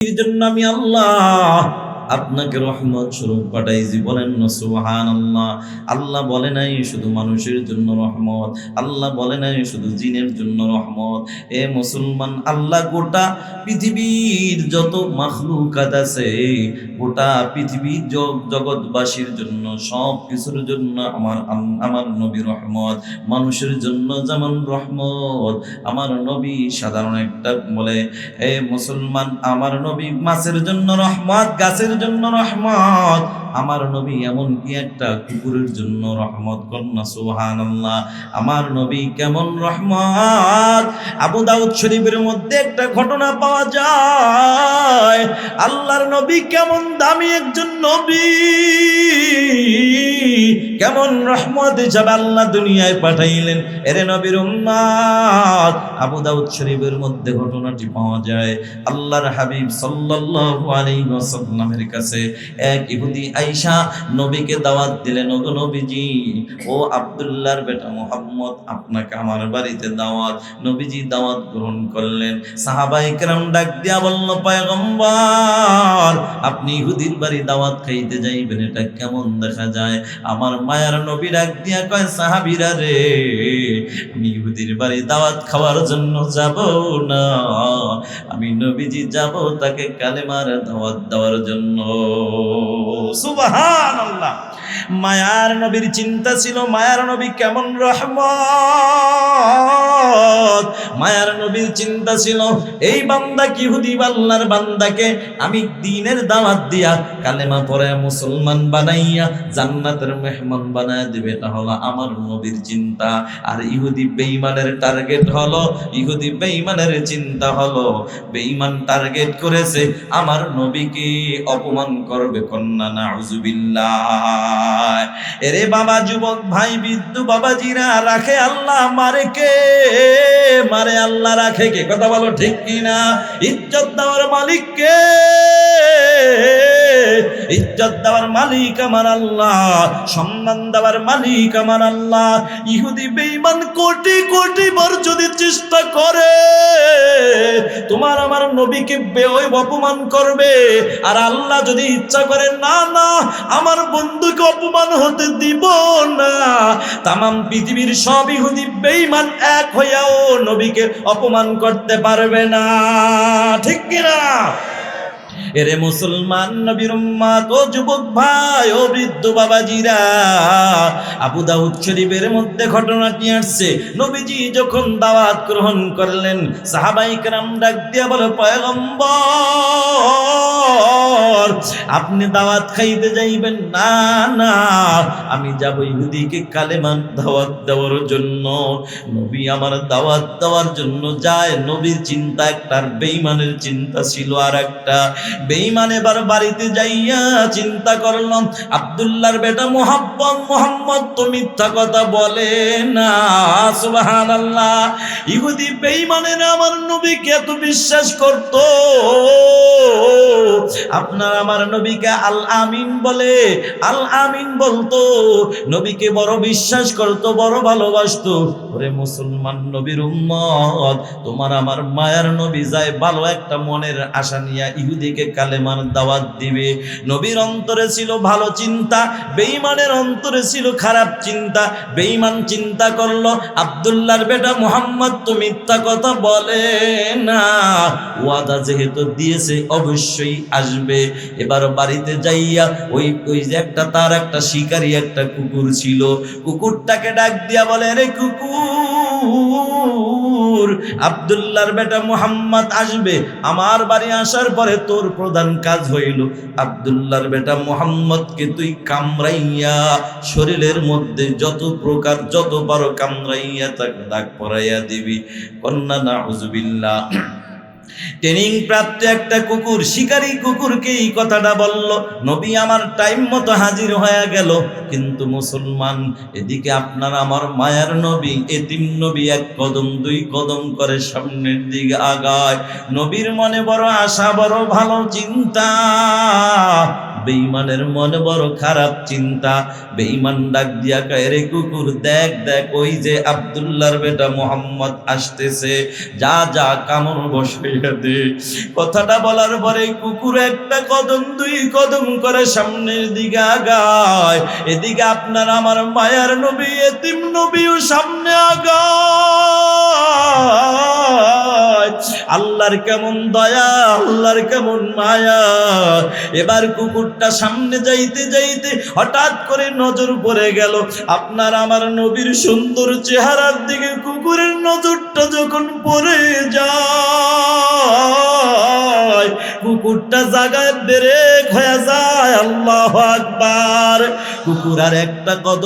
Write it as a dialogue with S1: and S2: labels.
S1: জন্য আমি আল্লাহ আপনাকে রহমত স্বরূপ পাঠাইছি বলেন না সুহান আল্লাহ আল্লাহ বলে নাই শুধু মানুষের জন্য রহমত, আল্লাহ বলে নাই শুধু জিনের জন্য রহমত। এ মুসলমান, আল্লাহ গোটা পৃথিবীর যত মাখলুকাত আছে, গোটা পৃথিবীর জগ- জগৎবাসীর জন্য সব কিছুর জন্য আমার আমার নবী রহমত। মানুষের জন্য যেমন রহমত, আমার নবী সাধারণ একটা বলে, এ মুসলমান, আমার নবী মাছের জন্য রহমত, গাছের জন্য রহমত। আমার নবী এমন কি একটা কুকুরের জন্য রহমত কন্যা সুবহানাল্লাহ। আমার নবী কেমন রহমত? আবু দাউদ শরীফের মধ্যে একটা ঘটনা পাওয়া যায়। আল্লাহর নবী কেমন দামি একজন নবী? কেমন রহমত হিসাবে আল্লাহ দুনিয়ায় পাঠাইলেন। এরে নবীর উম্মাদ, আবু দাউদ শরীফের মধ্যে ঘটনাটি পাওয়া যায়। আল্লাহর হাবিব সাল্লাল্লাহু আলাইহি ওয়াসাল্লামের কাছে এক ইহুদি আয়েশা নবীকে দাওয়াত দিলেন ও গো নবীজি, ও আব্দুল্লাহর বেটা মোহাম্মদ, আপনাকে আমার বাড়িতে দাওয়াত। নবীজি দাওয়াত গ্রহণ করলেন। সাহাবাই কেরাম ডাক দিয়া বলল, পয়গম্বর, আপনি ইহুদির বাড়ি দাওয়াত খাইতে যাইবেন, এটা কেমন দেখা যায়? আমার মায়ার নবী ডাক দিয়া কয়, সাহাবিরা রে, আমি ইহুদির বাড়ি দাওয়াত খাওয়ার জন্য যাব না। আমি নবীজি যাব তাকে কালেমার দাওয়াত দেওয়ার জন্য। সুবহানাল্লাহ। মায়ার নবীর চিন্তা ছিল, মায়ার নবী কেমন রহমত? মায়ার নবীর চিন্তা ছিল, এই বান্দা কি হুদি আল্লাহর বান্দাকে আমি দিনের দাওয়াত দিয়া কালেমা পরে মুসলমান বানাইয়া জান্নাতের মেহমান বানায় দিবে, এটা হলো আমার নবীর চিন্তা। আর ইহুদি বেঈমানের টার্গেট হলো, ইহুদি বেঈমানের চিন্তা হলো, বেঈমান টার্গেট করেছে, আমার নবীকে অপমান করবে কন্যা নাউজুবিল্লাহ এরে বাবা যুবক ভাই বিদ্যু বাবাজিরা রাখে আল্লাহ মারে কে? মারে আল্লাহ রাখে কে? কথা বলো ঠিক কিনা? ইজ্জত দেওয়ার মালিক কে? ইজ্জত দেওয়ার মালিক আমার আল্লাহ, সম্মান দেওয়ার মালিক আমার আল্লাহ। ইহুদি বেঈমান কোটি কোটি বার যদি চেষ্টা করে। তোমার আমার নবীকে বেয় অপমান করবে। আর আল্লাহ যদি ইচ্ছা করে, না না, আমার বন্ধুকে অপমান হতে দিব না। তামাম পৃথিবীর সব ইহুদি বেইমান এক হইয়াও নবীকে অপমান করতে পারবে না। ঠিক কিনা? এরে মুসলমান নবীর উম্মাত, ও যুবক ভাই, ও বৃদ্ধ বাবাজিরা, আবু দাউদ শরীফের মধ্যে ঘটনাটি আসছে? নবীজি যখন দাওয়াত গ্রহণ করলেন, সাহাবাই রাম ডাক দিয়া বলো, পয়গম্বর, আপনি দাওয়াত খাইতে যাইবেন না না, আমি যাব ইহুদিকে কালেমান দাওয়াত দেওয়ার জন্য। নবী আমার দাওয়াত দেওয়ার জন্য যায়, নবীর চিন্তা একটার বেইমানের চিন্তা ছিল আর একটা বেঈমান এবার বাড়িতে যাইয়া চিন্তা করলাম, আব্দুল্লাহর বেটা মোহাম্মদ মোহাম্মদ তো মিথ্যা কথা বলে না, সুবহানাল্লাহ। ইহুদি বেঈমানেরা আমার নবীকে এত বিশ্বাস করত। আপনার আমার নবীকে আল আমিন বলে। আল আমিন বলতো, নবীকে বড় বিশ্বাস করতো, বড় ভালোবাসতো। ওরে মুসলমান নবীর উম্মত, তোমার আমার মায়ার নবী যায় ভালো একটা মনের আশা নিয়া ইহুদিকে কালেমার দাওয়াত দিবে। নবীর অন্তরে ছিল ভালো চিন্তা, বেঈমানের অন্তরে ছিল খারাপ চিন্তা। বেঈমান চিন্তা করল, আব্দুল্লাহর বেটা মোহাম্মদ, তো মিথ্যা কথা বলে না। ওয়াদা যেহেতু দিয়েছে, অবশ্যই আসবে। এবার বাড়িতে যাইয়া ওই ওই যে একটা তার, একটা শিকারী, একটা কুকুর ছিল। কুকুরটাকে ডাক দিয়া বলে, রে কুকুর আব্দুল্লাহর বেটা মুহাম্মদ আসবে। আমার বাড়ি আসার পরে তোর প্রধান কাজ হইল। আব্দুল্লাহর বেটা মুহাম্মদকে তুই কামড়াইয়া শরীরের মধ্যে যত প্রকার, যত পারো কামড়াইয়া তাকে দাগ পরাইয়া দিবি। কন্যা, নাউজুবিল্লাহ। ট্রেনিং প্রাপ্ত একটা কুকুর, শিকারী কুকুরকে এই কথাটা বলল, নবী, আমার টাইম মতো হাজির হয়ে গেল। কিন্তু মুসলমান, এদিকে আপনার আমার মায়ার নবী, এতিম নবী এক কদম, দুই কদম করে সামনের দিকে আগায়। নবীর মনে বড় আশা, বড় ভালো চিন্তা। বেঈমানের মনে বড় খারাপ চিন্তা। বেঈমান ডাক দিয়া কয়, রে কুকুর, দেখ দেখ, ওই যে আব্দুল্লাহর বেটা মোহাম্মদ আসতেছে। যা যা কামড় বসে করিয়া দে। কথাটা বলার পরে কুকুর একটা কদম, দুই কদম করে সামনের দিকে আগায়। এদিকে আপনার আমার মায়ার নবী, এতিম নবীও সামনে আগায়। আল্লাহর কেমন দয়া, আল্লাহর কেমন মায়া। এবার কুকুরটা সামনে যাইতে যাইতে হঠাৎ করে নজর পড়ে গেল। আপনার আমার নবীর সুন্দর চেহারার দিকে কুকুরের নজরটা যখন পড়ে যায় কুকুরটা জাগায় বেড়ে হয়ে যায় আল্লাহ আকবার। কুকুর আর একটা কদম